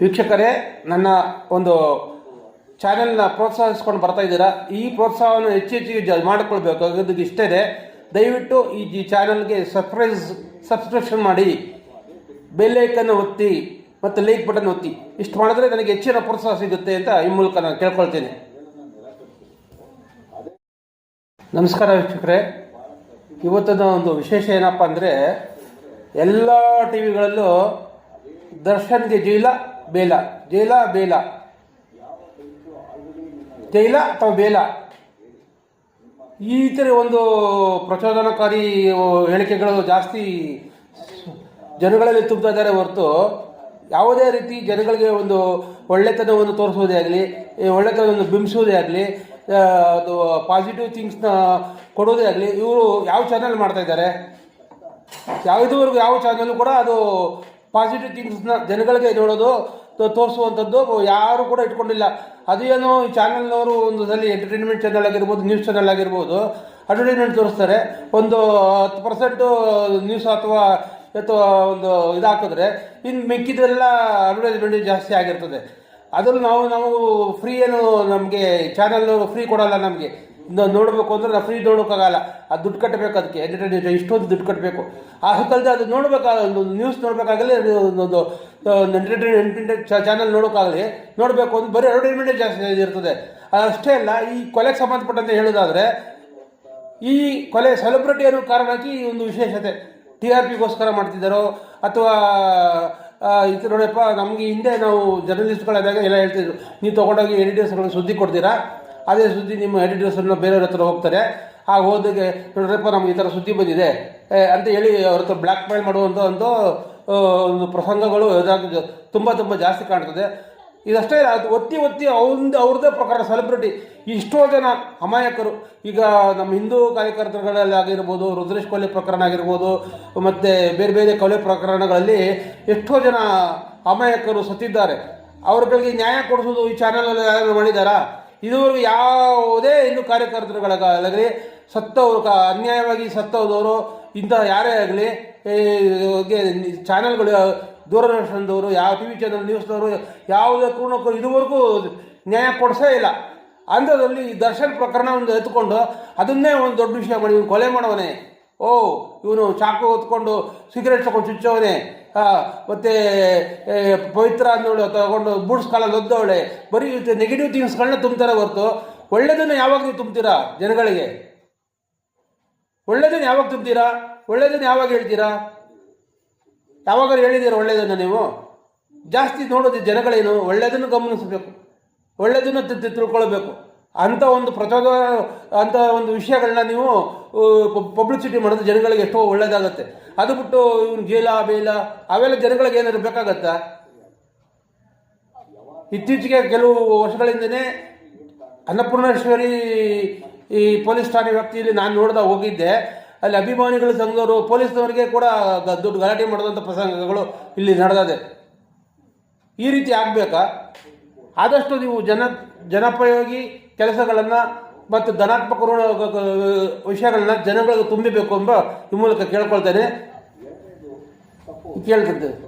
ವೀಕ್ಷಕರೇ, ನನ್ನ ಒಂದು ಚಾನೆಲ್ನ ಪ್ರೋತ್ಸಾಹಿಸ್ಕೊಂಡು ಬರ್ತಾ ಇದ್ದೀರಾ? ಈ ಪ್ರೋತ್ಸಾಹವನ್ನು ಹೆಚ್ಚು ಹೆಚ್ಚಿಗೆ ಅದಕ್ಕೆ ಇಷ್ಟೇ ಇದೆ. ದಯವಿಟ್ಟು ಈ ಈ ಚಾನಲ್ಗೆ ಸರ್ಪ್ರೈಸ್ ಸಬ್ಸ್ಕ್ರಿಪ್ಷನ್ ಮಾಡಿ. ಬೆಲ್ಲೈಕನ್ನು ಒತ್ತಿ ಮತ್ತು ಲೈಕ್ ಬಟನ್ ಒತ್ತಿ. ಇಷ್ಟು ಮಾಡಿದ್ರೆ ನನಗೆ ಹೆಚ್ಚಿನ ಪ್ರೋತ್ಸಾಹ ಸಿಗುತ್ತೆ ಅಂತ ಈ ಮೂಲಕ ನಾನು ಕೇಳ್ಕೊಳ್ತೇನೆ. ನಮಸ್ಕಾರ ವೀಕ್ಷಕರೇ. ಇವತ್ತಿನ ಒಂದು ವಿಶೇಷ ಏನಪ್ಪ ಅಂದರೆ, ಎಲ್ಲ ಟಿ ವಿಗಳಲ್ಲೂ ದರ್ಶನ್ಗೆ ಜೈಲ, ಬೇಲ. ಜೈಲ ಬೇಲ. ಜೈಲ ಅಥವಾ ಬೇಲ? ಈ ಥರ ಒಂದು ಪ್ರಚೋದನಕಾರಿ ಹೇಳಿಕೆಗಳು ಜಾಸ್ತಿ ಜನಗಳಲ್ಲಿ ತುಂಬ್ತಾ ಇದ್ದಾರೆ ಹೊರತು ಯಾವುದೇ ರೀತಿ ಜನಗಳಿಗೆ ಒಂದು ಒಳ್ಳೆತನವನ್ನು ತೋರಿಸೋದೇ ಆಗಲಿ ಒಳ್ಳೆತನವನ್ನು ಬಿಂಬಿಸೋದೇ ಆಗಲಿ ಅದು ಪಾಸಿಟಿವ್ ಥಿಂಗ್ಸ್ನ ಕೊಡೋದೇ ಆಗಲಿ, ಇವರು ಯಾವ ಚಾನಲ್ ಮಾಡ್ತಾ ಇದ್ದಾರೆ? ಯಾವುದುವರೆಗೂ ಯಾವ ಚಾನಲ್ ಕೂಡ ಅದು ಪಾಸಿಟಿವ್ ಥಿಂಗ್ಸ್ನ ಜನಗಳಿಗೆ ನೋಡೋದು ತೋರಿಸುವಂಥದ್ದು. ಯಾರು ಕೂಡ ಇಟ್ಕೊಂಡಿಲ್ಲ. ಅದೇನೋ ಈ ಚಾನಲ್ನವರು ಒಂದು ಸಲ ಎಂಟರ್ಟೈನ್ಮೆಂಟ್ ಚಾನಲ್ ಆಗಿರ್ಬೋದು ನ್ಯೂಸ್ ಚಾನಲ್ ಆಗಿರ್ಬೋದು ಅಡ್ವರ್ಟೈಸ್ಮೆಂಟ್ ತೋರಿಸ್ತಾರೆ. ಒಂದು ಹತ್ತು ಪರ್ಸೆಂಟು ನ್ಯೂಸ್ ಅಥವಾ ಅಥವಾ ಒಂದು ಇದು ಹಾಕಿದ್ರೆ ಇನ್ನು ಮೆಕ್ಕಿದ್ರೆಲ್ಲ ಅಡ್ವರ್ಟೈಸ್ಮೆಂಟ್ ಜಾಸ್ತಿ ಆಗಿರ್ತದೆ. ಅದನ್ನು ನಾವು ನಾವು ಫ್ರೀ ಏನು ನಮಗೆ ಚಾನಲ್ ಫ್ರೀ ಕೊಡಲ್ಲ ನಮಗೆ. ನೋಡಬೇಕು ಅಂದರೆ ನಾವು ಫ್ರೀ ನೋಡೋಕ್ಕಾಗಲ್ಲ. ಅದು ದುಡ್ಡು ಕಟ್ಟಬೇಕು ಅದಕ್ಕೆ ಎಂಟರ್ಟೈನ್ಮೆಂಟ್ ಇಷ್ಟೊಂದು ದುಡ್ಡು ಕಟ್ಟಬೇಕು ಆ ಹೊತ್ತಲ್ಲದೆ ಅದು ನೋಡಬೇಕಾಗ ಒಂದು ನ್ಯೂಸ್ ನೋಡಬೇಕಾಗಲಿ ಒಂದು ಎಂಟರ್ಟೈನ್ಮೆಂಟ್ ಚಾನಲ್ ನೋಡೋಕ್ಕಾಗಲಿ, ನೋಡಬೇಕು. ಅಂದ್ರೆ ಬರೀ ಅಡ್ವರ್ಟೈಸ್ಮೆಂಟೇ ಜಾಸ್ತಿ ಇರ್ತದೆ. ಅಷ್ಟೇ ಅಲ್ಲ, ಈ ಕೊಲೆಗೆ ಸಂಬಂಧಪಟ್ಟಂತೆ ಹೇಳೋದಾದರೆ, ಈ ಕೊಲೆ ಸೆಲೆಬ್ರಿಟಿ ಅನ್ನೋ ಕಾರಣಕ್ಕೆ ಈ ಒಂದು ವಿಶೇಷತೆ. ಟಿ ಆರ್ ಪಿಗೋಸ್ಕರ ಮಾಡ್ತಿದ್ದಾರೋ, ಅಥವಾ ಇದು ನೋಡಪ್ಪ, ನಮಗೆ ಹಿಂದೆ ನಾವು ಜರ್ನಲಿಸ್ಟ್ಗಳಾದಾಗ ಎಲ್ಲ ಹೇಳ್ತಿದ್ರು, ನೀವು ತೊಗೊಂಡೋಗಿ ಎಡಿಟರ್ಸ್ಗಳನ್ನ ಸುದ್ದಿ ಕೊಡ್ತೀರಾ? ಅದೇ ಸುದ್ದಿ ನಿಮ್ಮ ಎಡಿಟರ್ಸನ್ನು ಬೇರೆಯವ್ರ ಹತ್ರ ಹೋಗ್ತಾರೆ. ಆ ಹೋದಾಗ ನೋಡ್ರಪ್ಪ ನಮ್ಗೆ ಈ ಥರ ಸುದ್ದಿ ಬಂದಿದೆ. ಅಂತ ಹೇಳಿ ಅವ್ರ ಹತ್ರ ಬ್ಲ್ಯಾಕ್ ಮೇಲ್ ಮಾಡುವಂಥ ಒಂದು ಒಂದು ಪ್ರಸಂಗಗಳು ತುಂಬ ತುಂಬ ಜಾಸ್ತಿ ಕಾಣ್ತದೆ. ಇದಷ್ಟೇ ಅದು ಒತ್ತಿ ಒತ್ತಿ ಅವ್ರದ್ದು ಅವ್ರದ್ದೇ ಪ್ರಕಾರ ಸೆಲೆಬ್ರಿಟಿ ಇಷ್ಟೋ ಜನ ಅಮಾಯಕರು. ಈಗ ನಮ್ಮ ಹಿಂದೂ ಕಾರ್ಯಕರ್ತರುಗಳಲ್ಲಿ ಆಗಿರ್ಬೋದು, ರುದ್ರೇಶ್ ಕೊಲೆ ಪ್ರಕರಣ ಆಗಿರ್ಬೋದು, ಮತ್ತು ಬೇರೆ ಬೇರೆ ಕೊಲೆ ಪ್ರಕರಣಗಳಲ್ಲಿ ಎಷ್ಟೋ ಜನ ಅಮಾಯಕರು ಸತ್ತಿದ್ದಾರೆ. ಅವ್ರಗಳಿಗೆ ನ್ಯಾಯ ಕೊಡಿಸೋದು ಈ ಚಾನಲಲ್ಲಿ ಯಾರು ಮಾಡಿದಾರಾ ಇದುವರೆಗೂ ಯಾವುದೇ ಇನ್ನು ಕಾರ್ಯಕರ್ತರುಗಳಾಗಲಿ ಸತ್ತವರು ಕ ಅನ್ಯಾಯವಾಗಿ ಸತ್ತೋದವರು, ಇಂಥ ಯಾರೇ ಆಗಲಿ ಚಾನೆಲ್ಗಳು, ದೂರದರ್ಶನದವರು, ಯಾವ ಟಿ ವಿ ಚಾನಲ್ ನ್ಯೂಸ್ನವರು, ಯಾವುದೇ ಕಾರಣಕ್ಕೂ ಇದುವರೆಗೂ ನ್ಯಾಯ ಕೊಡಿಸೇ ಇಲ್ಲ. ಅಂಥದ್ರಲ್ಲಿ ಈ ದರ್ಶನ್ ಪ್ರಕರಣ ಒಂದು ಎತ್ಕೊಂಡು ಅದನ್ನೇ ಒಂದು ದೊಡ್ಡ ವಿಷಯ ಮಾಡಿ, ಇವನು ಕೊಲೆ ಮಾಡವನೇ. ಓ, ಇವನು ಚಾಕು ಹೊತ್ಕೊಂಡು ಸಿಗರೇಟ್ ತಗೊಂಡು ಚುಚ್ಚವನೇ. ಮತ್ತು ಪವಿತ್ರ ಅನ್ನೋಳು ತಗೊಂಡು ಬೂಟ್ಸ್ ಒದ್ದವಳೆ, ಬರೀ ನೆಗೆಟಿವ್ ಥಿಂಗ್ಸ್ಗಳನ್ನ ತುಂಬ್ತಾರೆ ಹೊರತು. ಒಳ್ಳೆಯದನ್ನು ಯಾವಾಗ ನೀವು ತುಂಬ್ತೀರಾ ಜನಗಳಿಗೆ? ಒಳ್ಳೆಯದನ್ನು ಯಾವಾಗ ತುಂಬ್ತೀರಾ? ಒಳ್ಳೆಯದನ್ನು ಯಾವಾಗ ಹೇಳ್ತೀರಾ? ಯಾವಾಗ ಹೇಳಿದ್ದೀರಾ ಒಳ್ಳೆಯದನ್ನು ನೀವು? ಜಾಸ್ತಿ ನೋಡೋದು ಜನಗಳೇನು? ಒಳ್ಳೆಯದನ್ನು ಗಮನಿಸಬೇಕು. ಒಳ್ಳೆಯದನ್ನು ತಿಳ್ಕೊಳ್ಬೇಕು. ಅಂಥ ಒಂದು ಪ್ರಚೋದ ಅಂಥ ಒಂದು ವಿಷಯಗಳನ್ನ ನೀವು ಪಬ್ಲಿಸಿಟಿ ಮಾಡೋದು ಜನಗಳಿಗೆ ಎಷ್ಟೋ ಒಳ್ಳೇದಾಗತ್ತೆ. ಅದು ಬಿಟ್ಟು ಇವನು ಜೇಲ, ಬೇಲ, ಅವೆಲ್ಲ ಜನಗಳಿಗೆ ಏನಾದ್ರು ಬೇಕಾಗತ್ತಾ? ಇತ್ತೀಚೆಗೆ ಕೆಲವು ವರ್ಷಗಳಿಂದನೇ ಅನ್ನಪೂರ್ಣೇಶ್ವರಿ ಈ ಪೊಲೀಸ್ ಠಾಣೆ ವ್ಯಾಪ್ತಿಯಲ್ಲಿ ನಾನು ನೋಡ್ದ ಹೋಗಿದ್ದೆ. ಅಲ್ಲಿ ಅಭಿಮಾನಿಗಳ ಸಂಘದವರು, ಪೊಲೀಸ್ನವರಿಗೆ ಕೂಡ ದುಡ್ಡು ಗಲಾಟೆ ಮಾಡಿದಂಥ ಪ್ರಸಂಗಗಳು ಇಲ್ಲಿ ನಡೆದಿದೆ. ಈ ರೀತಿ ಆಗಬೇಕಾ? ಆದಷ್ಟು ನೀವು ಜನ, ಜನೋಪಯೋಗಿ ಕೆಲಸಗಳನ್ನು ಮತ್ತು ಧನಾತ್ಮಕ ಋಣ ವಿಷಯಗಳನ್ನ ಜನಗಳಿಗೆ ತುಂಬಿಬೇಕು ಎಂಬ ಈ ಮೂಲಕ ಕೇಳ್ಕೊಳ್ತೇನೆ. ಕೇಳ್ತಿದ್ದೆ.